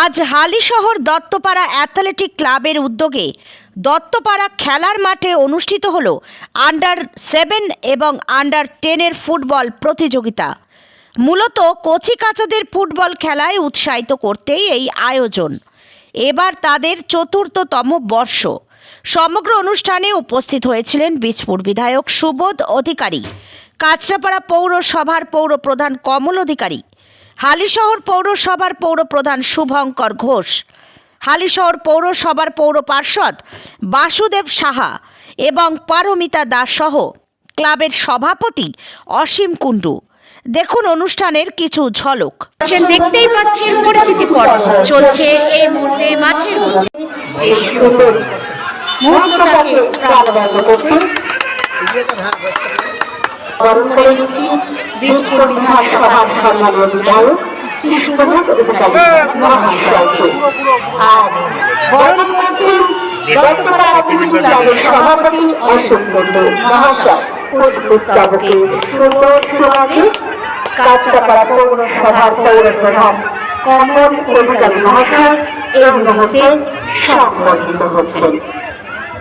আজ হালিশহর দত্তপাড়া অ্যাথলেটিক ক্লাবের উদ্যোগে দত্তপাড়া খেলার মাঠে অনুষ্ঠিত হল আন্ডার সেভেন এবং আন্ডার টেনের ফুটবল প্রতিযোগিতা। মূলত কচিকাচাদের ফুটবল খেলায় উৎসাহিত করতেই এই আয়োজন। এবার তাদের চতুর্থতম বর্ষ। সমগ্র অনুষ্ঠানে উপস্থিত হয়েছিলেন বীজপুর বিধায়ক সুবোধ অধিকারী, কাঁচরাপাড়া পৌরসভার পৌর প্রধান কমল অধিকারী হালিশহর পৌরসভার পৌর প্রধান শুভঙ্কর ঘোষ হালিশহর পৌরসভার পৌর পার্ষদ বাসুদেব সাহা এবং পারমিতা দাস সহ ক্লাবের সভাপতি অসীম কুণ্ডু। দেখুন অনুষ্ঠানের কিছু ঝলক। দেখতেই পাচ্ছেন পরিচিতি পর্ব। চলছে এই মুহূর্তে মাঠের মধ্যে। বরণ করে নিচ্ছি বীজপুর বিধানসভার সম্মানীয় বিধায়ক মহাশয়। এই মুহূর্তে সম্মানিত হচ্ছেন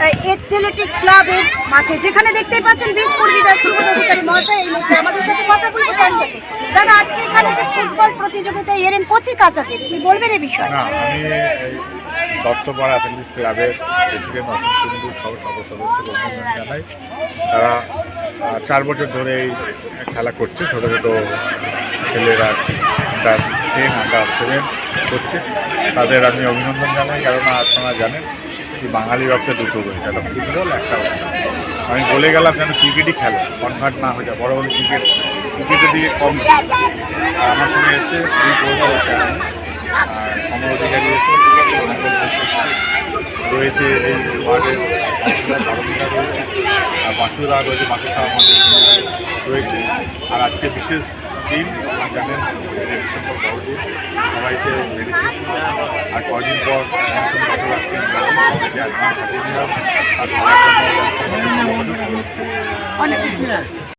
অ্যাথলেটিক ক্লাবের মাঠে, যেখানে দেখতেই পাচ্ছেন বীজপুর বিধায়ক সুবোধ অধিকারী মহাশয়, এই মুহূর্তে আমাদের সাথে কথা বলব তার সাথে। দাদা, আজকে এখানে যে ফুটবল প্রতিযোগিতায় এরেন কচি কাচাতে কি বলবেন এই বিষয়ে? দত্তপাড়া অ্যাথলেটিক্স ক্লাবের প্রেসিডেন্ট অসীম কুণ্ডু সহ সকল সদস্যকে অভিনন্দন জানাই। তারা চার বছর ধরে এই খেলা করছে, ছোটো ছোটো ছেলেরা আন্ডার টেন আন্ডার সেভেন করছে। তাদের আমি অভিনন্দন জানাই কেননা আপনারা জানেন বাঙালি রক্তে দুটো রয়েছে একটা ফুটবল একটা অবশ্য আমি বলে গেলাম যেন ক্রিকেটই খেলো, কনভার্ট না হয়ে যায় বড় বড় ক্রিকেট, ক্রিকেটের দিকে কম আমার সঙ্গে এসে দুই পৌরসভা চেয়ারম্যান আর কমল অধিকারী এসে রয়েছে এই ওয়ার্ডের কাউন্সিলর রয়েছে, আর বাসুদা রয়েছে বাসু সাহা আমাদের রয়েছে। আর আজকে বিশেষ দিন জানেন যে ডিসেম্বর বড়দিন। সবাইকে মেরি ক্রিসমাস আর কদিন পর নতুন বছর আসছে ইংরাজি সবাইকে অ্যাডভান্স হ্যাপি নিউ ইয়ার আর সবার জন্য welcome আছে। অনেক